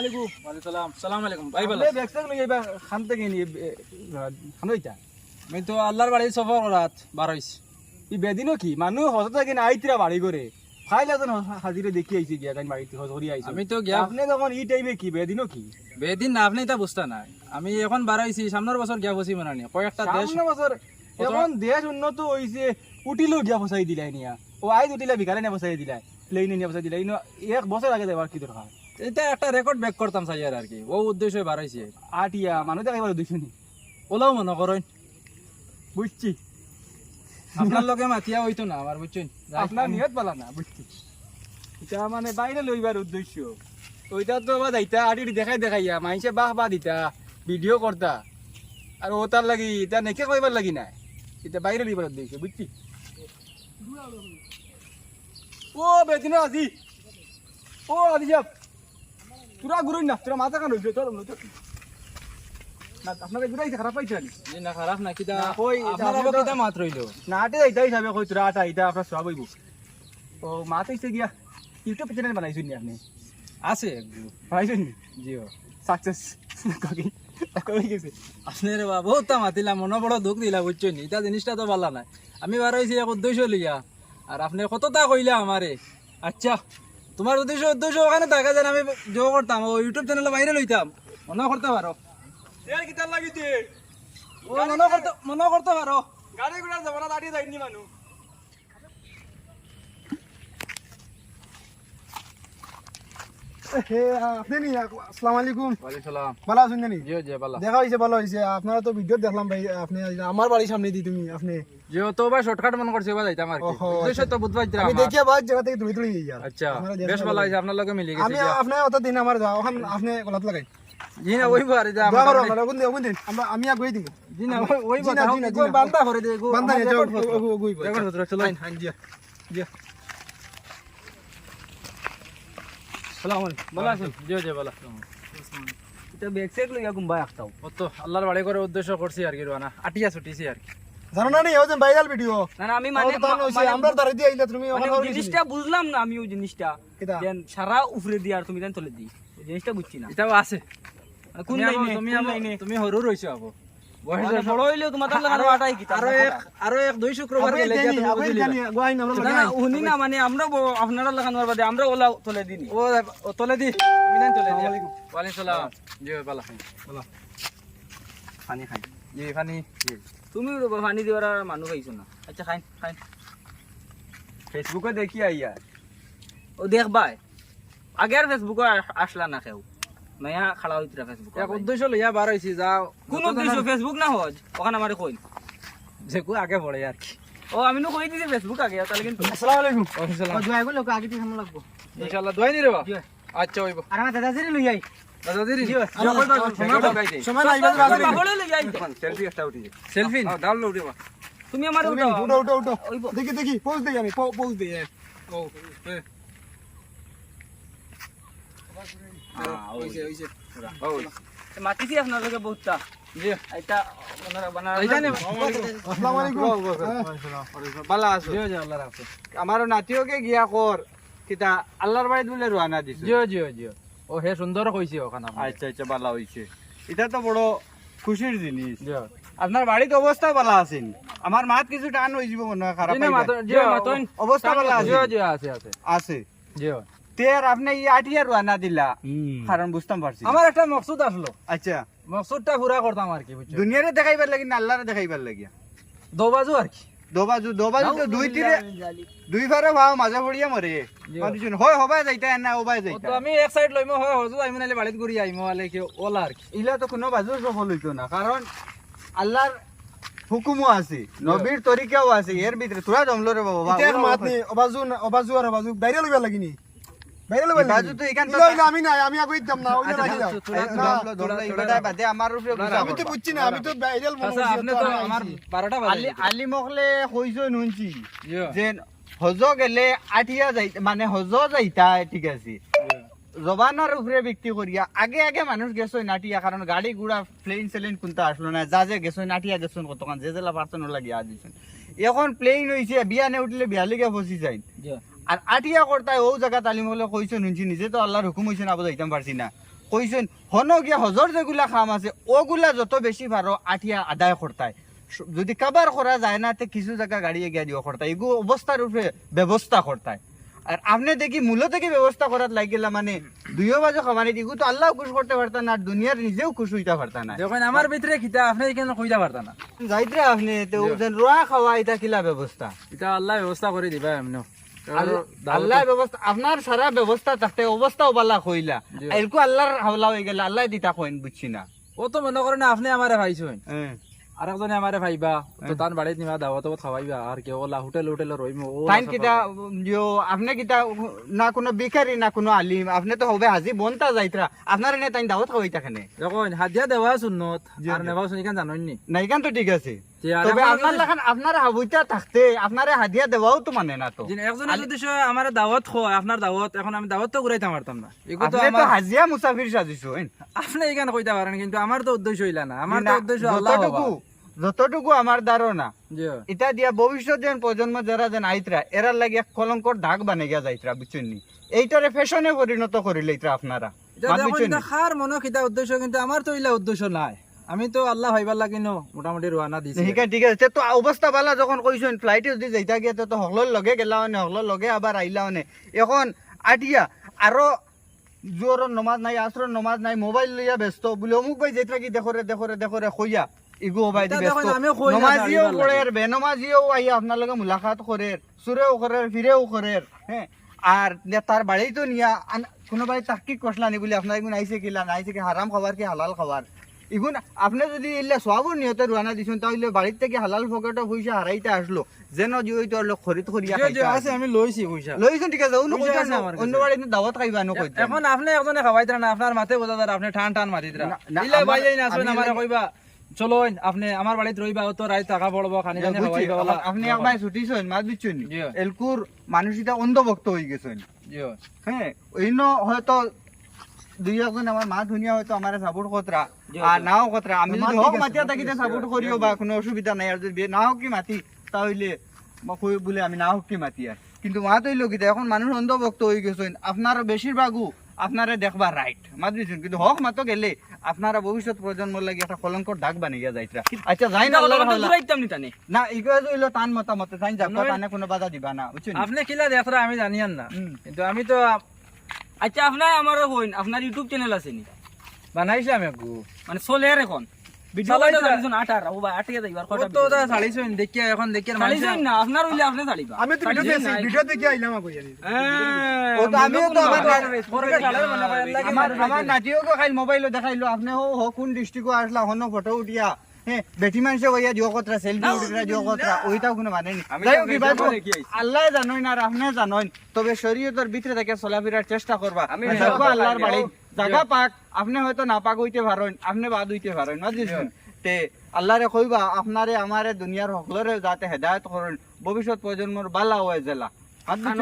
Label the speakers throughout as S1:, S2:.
S1: আলাইকুম।
S2: ওয়ালাইকুম সালাম। আলাইকুম। ভাই ভালো
S1: খান থেকে নি খান
S2: আমি তো আল্লাহর বাড়ি সফর করাত বার হইছি।
S1: ই বেদিনও কি? মানুহ হজত থাকি না আইতিরা বাড়ি করে। ফাইল হাজিরে দেখি আইছি গিয়া তাই বাড়িতে হজ আইছি।
S2: আমি তো গিয়া
S1: আপনি যখন ই টাইমে কি বেদিনও কি?
S2: বেদিন না আপনি তা বুঝতে নাই আমি এখন বার হইছি সামনের বছর গিয়া বসি মনে কয়েকটা দেশ
S1: বছর এখন দেশ উন্নত হইছে উঠিলো গিয়া ফসাই দিলাই নিয়া। ও আইজ উঠিলা বিকালে নিয়ে ফসাই দিলাই প্লেনে নিয়ে ফসাই দিলাই। এক বছর আগে যাবার কি দরকার?
S2: এটা একটা রেকর্ড ব্যাক করতাম চাই আর কি। ও উদ্দেশ্যে বার হইছে
S1: আটিয়া মানুষ দেখা এবার দুইশো
S2: ওলাও মনে করেন।
S1: বুঝছি।
S2: আপনার লগে মাতিয়া হইতো না আমার বুঝছেন?
S1: আপনার নিয়ত পালা না বুঝছি। এটা মানে বাইরে লইবার উদ্দেশ্য। ওইটা তো বা যাইতা আটি দেখাই দেখাইয়া মাইসে বাহ বা দিতা ভিডিও করতা। আর ও তার লাগি এটা নেকে কইবার লাগি না। এটা বাইরে লইবার উদ্দেশ্য বুঝছি? ও বেদিন আজি। ও আজি যাব তোরা ঘুরুই না তোরা মাথা কান হইছে চল না ঘুরাইছে খারাপ পাইছে নি
S2: না খারাপ না কিটা
S1: কই,
S2: আপনার
S1: আপনি
S2: কিটা মাত রইল?
S1: না আটে যাইতা হিসাবে কই তোরা আটা এটা আপনার সব হইব। ও মাতে হইছে গিয়া ইউটিউব চ্যানেল বানাইছেন নি আপনি?
S2: আছে।
S1: বানাইছেন নি?
S2: জিও
S1: সাকসেস কই কই গেছে।
S2: আপনার বা বহুত মাতিলা মনে বড় দুঃখ দিলা বুঝছেন এটা জিনিসটা তো ভালো নাই আমি বার হয়েছি এক উদ্দেশ্য লিয়া আর আপনি কতটা কইলা আমারে? আচ্ছা। তোমার উদ্দেশ্য উদ্দেশ্য ওখানে দেখা যায় আমি জো করতাম ও ইউটিউব চ্যানেলে বাইরে লইতাম মনে করতে পারো।
S1: এর কি তার লাগিতে
S2: ও মনে করতে মনে করতে পারো।
S1: গাড়ি ঘোড়া যাইনি
S3: আপনি নি আসসালামু আলাইকুম
S2: ওয়ালাইকুম সালাম
S3: ভালো আছেন নি
S2: জিও জি ভালো
S3: দেখা হয়েছে ভালো হয়েছে আপনারা তো ভিডিও দেখলাম ভাই আপনি আমার বাড়ির সামনে দি তুমি আপনি।
S2: তো ভাই শর্টকাট মনে করছে বা যাইতাম আর উদ্দেশ্য তো বুঝবাই
S3: আমি দেখিয়া বাদ জায়গা থেকে তুলি তুলি যাই
S2: আচ্ছা বেশ ভালো হয়েছে আপনার লগে মিলে
S3: আমি
S2: গেছে
S3: অত দিন আমার যাও ওখান আপনি গলাত লাগাই।
S2: জি না ওই বার যা
S3: দোয়া ওগুন দিন ওগুন দিন আমরা আমি আগুই দিই
S2: জি না ওই
S3: জি না,
S2: বার
S3: জি না, জি না।
S2: বান্দা করে দে
S3: বান্দা নিয়ে যাও ওগুই
S2: রেকর্ড চলো।
S3: হান জিয়া জিয়া
S1: সালাম
S2: ভালো আছেন? জিও জি ভালো।
S1: এটা ব্যাগ সেট লইয়া গুম্বা একটাও
S2: ও তো আল্লাহর বাড়ি করে উদ্দেশ্য করছি আর কি রোয়ানা। আটিয়া ছুটিছি আর কি।
S3: জানো না নি ও ভাইরাল ভিডিও
S4: না না আমি মানে
S3: মানে আমরা দাঁড়িয়ে দিয়ে আইলা তুমি
S4: মানে ওই জিনিসটা বুঝলাম না আমি ওই জিনিসটা। দেন সারা উপরে দিয়ে আর তুমি দেন তলে দি ওই জিনিসটা বুঝছি না।
S2: এটাও আছে।
S4: কোন
S2: তুমি তুমি ৰৈছো আবো।
S4: আপনারা লাগানো বাদে আমরা ওলা তলে দিনি।
S2: তলে দি তলে
S1: পানি খাই।
S4: তুমি পানি দিবার মানুষ পাইছো না। আচ্ছা খাইন খাইন
S1: ফেসবুকে দেখি আইয়া।
S4: ও দেখ ভাই আগে আর ফেসবুকে আসলা না কেউ। নয়া খালা হইতরা ফেসবুক
S2: এক উদ্দেশ্য লইয়া বার হইছি যাও।
S4: কোন উদ্দেশ্য ফেসবুক না হজ ওখানে আমারে কই
S2: যে কো আগে পড়ে আর কি।
S4: ও আমি নো কই দিছি ফেসবুক আগে তাহলে কিন্তু
S3: আসসালামু আলাইকুম।
S2: ওয়ালাইকুম সালাম
S3: জয়গুলো আগে দিয়ে সামনে লাগবো।
S2: ইনশাআল্লাহ দোয়াই নি রে বা আচ্ছা হইব।
S3: আর আমার দাদা জিরে লই আই
S2: দাদা দিদি
S3: সময় বাজে বাজে
S4: পাগলে লই যাই
S1: সেলফি একটা উঠি
S2: সেলফি
S1: ডাউনলোড দিবা
S4: তুমি আমার
S3: উঠো উঠো উঠো দেখি দেখি পোজ দেই আমি পোজ দেই
S2: ও এ
S1: হইছে হইছে
S4: মাতিছি আপনার লগে বহুতটা
S2: জি
S4: এটা ওনারা বানার
S2: এই জানে
S3: আসসালামু আলাইকুম
S1: ভালো আছো
S2: জিও জি। আল্লাহ রাখছে
S1: আমার নাতিওকে গিয়া কর কিতা আল্লাহর বাড়ি বলে রওনা দিছে।
S2: জিও জিও জিও। ও হে সুন্দর কইছে ওখানে
S1: আচ্ছা আচ্ছা ভালো হইছে। এটা তো বড় খুশির জিনিস। আপনার বাড়িতে অবস্থা ভালো আছেন। আমার মাত কিছু টান হয়ে যাব মনে হয় খারাপ হয়ে অবস্থা ভালো আছে।
S2: জিও জিও আছে আছে।
S1: আছে।
S2: জিও।
S1: তের আপনি ই আটিয়া রওনা দিলা। কারণ বুঝতাম পারছি।
S2: আমার একটা মকসুদ আসলো।
S1: আচ্ছা।
S2: মকসুদটা পুরা করতাম আর কি বুঝছ?
S1: দুনিয়ারে দেখাইবার লাগি না আল্লাহরে দেখাইবার লাগিয়া
S2: দোবাজু আর কি।
S1: দোবাজু দোবাজু তো দুই তীরে দুই ফারে ভাও মাঝে পড়িয়া মরে। মানুষজন হয় হবাই যাইতা না হবাই যাইতা
S2: তো আমি এক সাইড লইমো হয় হজু আইমো নালে বাড়িত ঘুরি আইমো আলে কি ওলা আর কি।
S1: ইলা তো কোনো বাজু সফল হইতো না কারণ আল্লাহর হুকুমও আছে নবীর তরিকাও আছে এর ভিতরে তোরা জমলো রে বাবা
S3: মাত নি অবাজু না অবাজু আর অবাজু বাইরে লইবা লাগিনি আমি নাই আমি আগুই দিতাম না ওইটা রাখি দাও
S1: জমলো জমলো ইবাদাই বাদে আমার
S3: আমি তো বুঝছি না আমি তো ভাইরাল
S2: আপনি তো আমার বারোটা
S1: আলি মকলে কইছো নুনছি। যে হজ গেলে আঠিয়া যাই মানে হজ যাইতা ঠিক আছে। জবানের উপরে বিক্রি করিয়া আগে আগে মানুষ গেছো নাটিয়া কারণ গাড়ি গুড়া প্লেন সেলেন কোনটা আসলো না যা যে গেছো নাটিয়া গেছো কতক্ষণ যে জেলা পারছেন লাগিয়া দিছেন এখন প্লেন হইছে বিয়া নে উঠলে বিয়া লিগে ফসি যাই
S2: জিও
S1: আর আঠিয়া কর্তায় ও জায়গা তালিম হলে কইছো শুনছি নিজে তো আল্লাহর হুকুম হইছে না যাইতাম পারছি না। কইছেন হন গিয়া হজর যেগুলা খাম আছে ওগুলা যত বেশি পারো আঠিয়া আদায় করতায় যদি কাবার করা যায় না তে কিছু জায়গা গাড়ি গিয়া দিও করতায় এগু অবস্থার উপরে ব্যবস্থা করতায় আর আপনি দেখি মূল থেকে ব্যবস্থা করার লাগিলা মানে দুইও বাজে খাবানি এগু তো আল্লাহ খুশ করতে পারতাম না আর দুনিয়ার নিজেও খুশ হইতে পারতাম না।
S2: যখন আমার ভিতরে খিতা আপনি এখানে কইতে পারতা না।
S1: যাইতে আপনি তো রোয়া খাওয়া এটা কিলা ব্যবস্থা
S2: এটা আল্লাহ ব্যবস্থা করে দিবা এমনি।
S1: আল্লাহ- ব্যবস্থা আপনার সারা ব্যবস্থা থাকতে অবস্থাও বালা কইলা।
S2: জি।
S1: এরকু আল্লাহর হাওলা হয়ে গেলে আল্লাহ দিতা কইন বুঝছি না।
S2: ও তো মনে করেন আপনি আমারে ভাইছেন।
S1: হ্যাঁ।
S2: আর আমারে ভাইবা তো তার বাড়িতে নিবা দাওয়াত খাওয়াইবা আর কেউ ওলা হোটেল হোটেল রইমু ও
S1: তাইন কিতা ইয়ো আপনি কিতা না কোনো বেকারি না কোনো আলিম আপনি তো হবে হাজি বনতা যাইতরা। আপনার এনে তাইন দাওয়াত খাওয়াইতা খানে
S2: দেখুন হাজিয়া দেওয়া
S1: জি,
S2: আর। নেওয়া শুনি কেন জানোই নি
S1: না এখান তো ঠিক আছে। তবে আপনার লাখান আপনার হাবুইতা থাকতে আপনারে হাদিয়া দেওয়াও তো মানে না তো।
S2: যে একজনে যদি আমার দাওয়াত খো আপনার দাওয়াত এখন আমি দাওয়াত তো ঘুরাইতে পারতাম না। এগুলো তো
S1: আপনি তো
S2: আমার
S1: হাজিয়া মুসাফির সাজিছো
S2: আপনি এখানে কইতে পারেন কিন্তু আমার তো উদ্দেশ্য হইলা না। আমার তো উদ্দেশ্য আল্লাহ
S1: যতটুকু আমার ধারণা এটা দিয়া ভবিষ্যৎ যেন প্রজন্ম যারা যেন আইতরা এরার লাগে এক কলঙ্কর দাগ বানে গিয়া যাইতরা বুঝছেন নি? এইটারে ফ্যাশনে পরিণত করিলে আপনারা?
S2: খার মনো খিতা উদ্দেশ্য কিন্তু আমার তো ইলা উদ্দেশ্য নাই। আমি তো আল্লাহ ভাইবার লাগিনো মোটামুটি রোয়ানা দিছি
S1: ঠিক আছে ঠিক আছে তো অবস্থা বালা যখন কইছেন ফ্লাইটে যদি যাইতা গিয়া তো হকলর লগে গেলা মানে হকলর লগে আবার আইলা মানে এখন আটিয়া আরও জোর নমাজ নাই আসর নমাজ নাই মোবাইল লইয়া ব্যস্ত বলে অমুক ভাই যেটা কি দেখরে দেখরে দেখরে কইয়া ইগু ভাই ব্যস্ত
S2: না
S1: নমাজিও করে
S2: লাগে।
S1: বেনমাজিও আইয়া আপনার লগে মুলাকাত করে সুরেও করে ফিরেও করে হ্যাঁ আর নে তার বাড়ি নিয়া কোনো বাড়ি তাহকিক করলা নি বলে আপনার আইছে কিলা না আইছে কি হারাম খাবার কি হালাল খাবার ইগুন আপনি যদি ইল্লা সবর নিয়তে রুয়ানা দিছেন তাহলে বাড়ির থেকে হালাল পকেটে পয়সা হারাইতে আসলো। যেন জিওই তো আসলো খরিদ করিয়া খাইতে
S2: আছে আমি লইছি পয়সা
S1: লইছেন ঠিক আছে অন্য কইতা না, অন্য। বাড়িতে দাওয়াত খাইবা নো কইতা
S2: এখন আপনি একজনে খাওয়াইতে না আপনার মাথে বোঝা যায় আপনি টান টান মাতি দিরা
S1: না, না,
S2: ইলা ভাই যাই না আসবেন
S1: আমি
S2: আমারে কইবা চলো আপনি আমার বাড়িতে রইবা তো রাত টাকা পড়ব খানি খানি খাওয়াইবা বলা।
S1: আপনি একবার ছুটিছেন মাছ দিচ্ছেন। এলকুর মানুষ এটা অন্ধভক্ত হয়ে গেছেন। হ্যাঁ অন্য হয়তো দুই একজন আমার মা ধুনিয়া হয়তো আমার সাপোর্ট কতরা আর নাও কতরা আমি যদি হোক মাতিয়া
S3: আছে।
S1: সাপোর্ট করিও বা কোনো অসুবিধা নাই। আর যদি না হোক কি মাতি তাহলে বলে আমি না হোক কি মাতি আর কিন্তু মা তৈল কি এখন মানুষ অন্ধভক্ত হয়ে গেছেন আপনারা বেশিরভাগও আপনারা দেখবা রাইট মাত দিছেন কিন্তু হক মাতো গেলে আপনারা ভবিষ্যৎ প্রজন্মর লাগে একটা কলঙ্কর দাগ বানিয়ে যাইতরা আচ্ছা যাই না আল্লাহর হাওলা।
S4: ঘুরাইতাম নি টানে
S1: না ইগো হইল টান মতামত যাব
S2: নয়।
S1: টানে কোনো বাধা দিবা না বুঝছেন
S2: আপনি কিলা দেখরা আমি জানিয়ান না। কিন্তু আমি তো
S4: আচ্ছা আপনার আমারও হইন আপনার ইউটিউব চ্যানেল আছে নি?
S2: বানাইছিলাম একটু
S4: মানে চলে আর এখন। ভিডিও ও যাইবার
S2: তো দেখিয়া এখন দেখিয়া মানুষ
S4: না আপনার হইলে আপনি চালিবা।
S3: আমি তো ভিডিও দেখছি ভিডিও দেখে আইলাম আগে জানি
S1: ও তো আমিও তো আমার
S2: পরে মনে
S1: আমার আমার খাইল মোবাইল দেখাইলো আপনি হো কোন ডিস্ট্রিক্ট আসলা হনো ফটো উঠিয়া। বেটি মানুষে ওইয়া দিও কতরা সেলফি উঠিরা দিও কতরা ওইটাও কোনো মানে নি। আল্লাহ জানোই না আপনি জানোই তবে শরীয়তের ভিতরে থেকে চলাফেরার চেষ্টা করবা।
S4: সব
S1: আল্লাহর বাড়ি জায়গা পাক আপনি হয়তো না পাক হইতে পারেন আপনি বাদ হইতে পারেন বুঝছেন? তে আল্লাহরে কইবা আপনারে আমারে দুনিয়ার সকলরে যাতে হেদায়েত করেন ভবিষ্যৎ প্রজন্মর বালা হয়ে জেলা।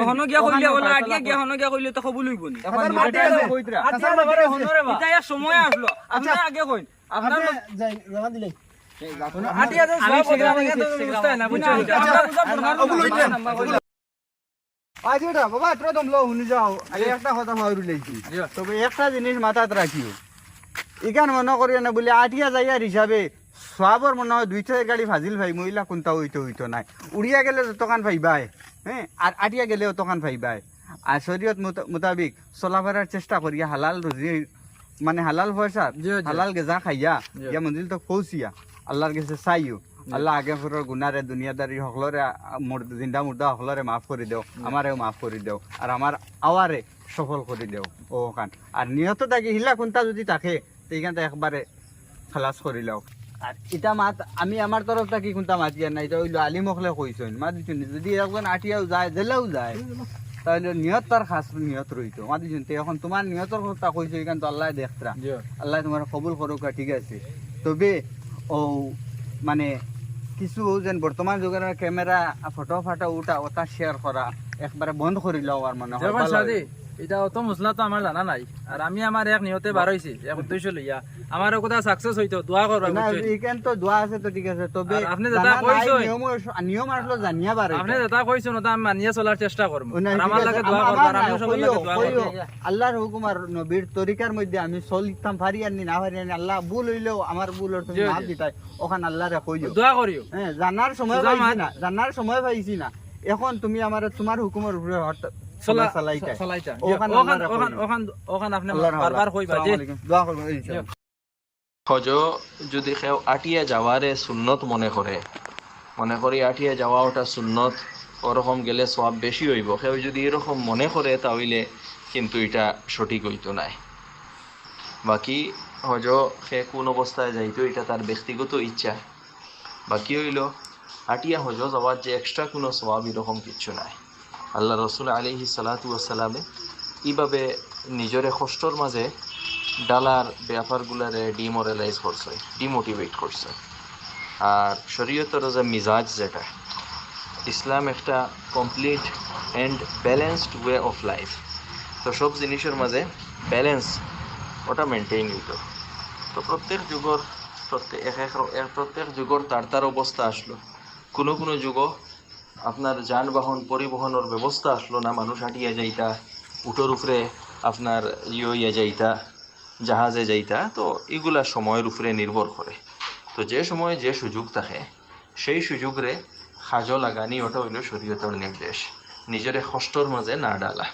S4: হনো গিয়া কইলে হলো আটিয়া গিয়া হনো গিয়া কইলে তো কবুল হইব নি।
S1: এখন
S3: আমার আছে।
S1: কইতরা।
S2: আচ্ছা বাবারে হনরে বা
S4: এটা সময় আসলো আপনি আগে কইন। আপনার
S3: আপনি
S4: আচ্ছা, আচ্ছা, আচ্ছা, আচ্ছা,
S1: বাবা রাখিও ইখান মনে করিও না বলে মনে হয় গাড়ি ফাজিল ভাই মহিলা কোনটা হইতো হইতো নাই উড়িয়া গেলে তখন ভাইবাই হ্যাঁ আর আটিয়া গেলেও তখন ভাইবাই আর শরীয়ত মোতাবিক চলাফেরার চেষ্টা করিয়া হালাল রুজি মানে হালাল পয়সা। হালাল গেজা খাইয়া। ইয়া মঞ্জিল তো পৌঁছিয়া আল্লাহর কাছে চাইও। আল্লাহ আগে ফেরর গুনারে দুনিয়াদারি সকলরে জিন্দা মুর্দা সকলরে মাফ করে দেও আমারেও মাফ করে দেও আর আমার আওয়ারে সফল করে দেও ও কান আর নিহত থাকি হিলা কোনটা যদি থাকে তো এইখানটা একবারে খালাস করে লও আর এটা মাত আমি আমার তরফ থাকি কোনটা মাতিয়া নাই এটা হইল আলী মখলে কইছেন মা দিছুন যদি একজন আটিয়াও যায় জেলেও যায় তাহলে নিয়ত তার খাস নিয়ত রইতো মা দিছুন তো এখন তোমার নিয়তর কথা কইছো এখান তো আল্লাহ দেখতরা আল্লাহ তোমার কবুল করুক ঠিক আছে। তবে ও মানে কিছু যেন বর্তমান যুগের ক্যামেরা ফটো ফাটো উঠা ওটা শেয়ার করা একবারে বন্ধ করে লও আর মানে হয়
S2: এটা অত মশলা তো আমার জানা নাই। আর আমি আমার এক নিয়তে বার হয়েছি এক উদ্দেশ্য লইয়া আমার কথা সাকসেস হইতো দোয়া করবা
S1: না তো দোয়া আছে তো ঠিক আছে। তবে
S2: আপনি কইছেন-
S1: নিয়ম নিয়ম আসলো জানিয়া পারে
S2: আপনি যেটা কইছেন ওটা আমি মানিয়ে চলার চেষ্টা করব
S1: না,
S2: আর আমার লাগে দোয়া করবা আর আমিও সবার লাগে দোয়া। করব
S1: আল্লাহর হুকুম আর নবীর তরিকার মধ্যে আমি চলিতাম পারি আর না পারি আল্লাহ ভুল হইলেও আমার ভুল
S2: জি,
S1: মাফ। দিতাই ওখান আল্লাহরে কইও
S2: দোয়া করিও
S1: হ্যাঁ জানার সময় পাইছি না জানার সময় পাইছি না। এখন তুমি আমার তোমার হুকুমের উপরে
S5: হজ যদি কেউ আটিয়া যাওয়ারে সুন্নত মনে করে মনে করি আটিয়া যাওয়া ওটা সুন্নত ওরকম গেলে সব বেশি হইব। কেউ যদি এরকম মনে করে তাহলে কিন্তু এটা সঠিক হইতো নাই। বাকি হজ সে কোন অবস্থায় যাইতো এটা তার ব্যক্তিগত ইচ্ছা। বাকি হইল আটিয়া হজ যাওয়ার যে এক্সট্রা কোনো সবাব এরকম কিচ্ছু নাই। আল্লাহ রসুল আলিহি সালাতু আসসালামে এইভাবে নিজরে কষ্টর মাঝে ডালার ব্যাপারগুলারে ডিমোরালাইজ করছে, ডিমোটিভেট করছে। আর শরীয়তের যে মিজাজ যেটা, ইসলাম একটা complete and balanced way of life. তো সব জিনিসের মাঝে ব্যালেন্স ওটা মেনটেইন হইতো। তো প্রত্যেক যুগর প্রত্যেক এক এক- প্রত্যেক যুগর তার তার অবস্থা আসলো। কোনো কোনো যুগ আপনার যানবাহন পরিবহনের ব্যবস্থা আসলো না, মানুষ হাঁটিয়া যাইতা, উটোর উপরে আপনার ইয়ে যাইতা, জাহাজে যাইতা, তো এগুলা সময়ের উপরে নির্ভর করে। তো যে সময় যে সুযোগ থাকে, সেই সুযোগরে সাজো লাগানি, ওটা হইল শরীয়তর নির্দেশ। নিজেরে কষ্টর মাঝে না ডালা।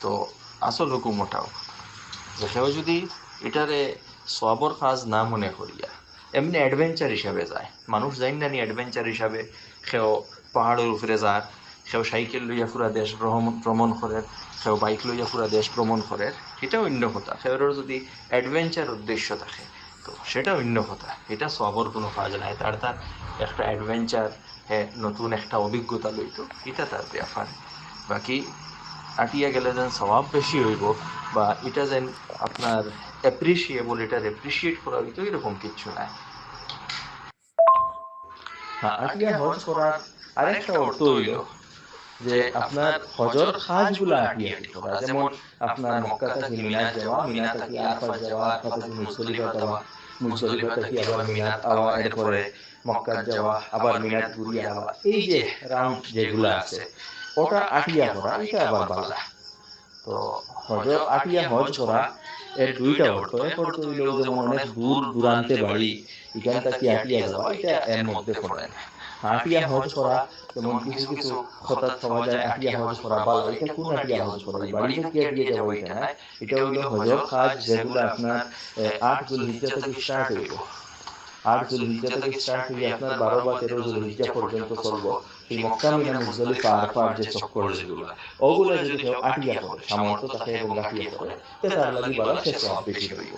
S5: তো আসল হুকুম ওটাও। যে কেউ যদি এটারে সবর কাজ না মনে করিয়া, এমনি অ্যাডভেঞ্চার হিসাবে যায়। মানুষ যাই না নি অ্যাডভেঞ্চার হিসাবে সেও পাহাড়ের উপরে যার সেও সাইকেল লইয়া পুরা দেশ ভ্রমণ করে সেও বাইক লইয়া পুরা দেশ ভ্রমণ করে এটা অন্য কথা। সেওর যদি অ্যাডভেঞ্চার উদ্দেশ্য থাকে তো সেটা অন্য কথা। এটা সবর কোনো কাজ নাই। তার তার একটা অ্যাডভেঞ্চার হ্যাঁ নতুন একটা অভিজ্ঞতা লইতো এটা তার ব্যাপার। বাকি আটিয়া গেলে যেন স্বভাব বেশি হইব বা এটা যেন আপনার অ্যাপ্রিসিয়েবল এটা অ্যাপ্রিসিয়েট করা হইতো এরকম কিচ্ছু নাই। আটিয়া হজ করার আরেকটা অর্থ হইল যে আপনার হজর কাজগুলা আটিয়া করা যেমন আপনার মক্কা থেকে মিনাত যাওয়া মিনা থেকে আরফা যাওয়া আরফা থেকে মুজদলিফা যাওয়া মুজদলিফা থেকে আবার মিনাত আওয়া এরপরে মক্কা যাওয়া আবার মিনাত ঘুরিয়ে আওয়া এই যে রাউন্ড যেগুলো আছে ওটা আটিয়া করা এটা আবার বালা তো হজ আটিয়া হজ করা এর দুইটা অর্থ। এক অর্থ হইল যেমন অনেক দূর দূরান্তে বাড়ি এখান থেকে আটিয়া যাওয়া এটা এর মধ্যে পড়ে না আটিয়া হজ করা যেমন কিছু কিছু হঠাৎ পাওয়া যায় আটিয়া হজ করা ভালো এটা কোন আটিয়া হজ করা? বাড়ি থেকে আটিয়া যাওয়া এটা না এটা হইল হজর কাজ যেগুলো আপনার আট জুল হিজ্জা থেকে স্টার্ট হইব। আট জুল হিজ্জা থেকে স্টার্ট হয়ে আপনার বারো বা তেরো জুল হিজ্জা পর্যন্ত চলবো। এই মক্কা মিনা মুজদলিফা আরফার যে চক্কর যেগুলো। ওগুলো যদি কেউ আটিয়া করে সামর্থ্য তাকে এবং আটিয়া করে তে তার লাগি বলা সে সব বেশি হইব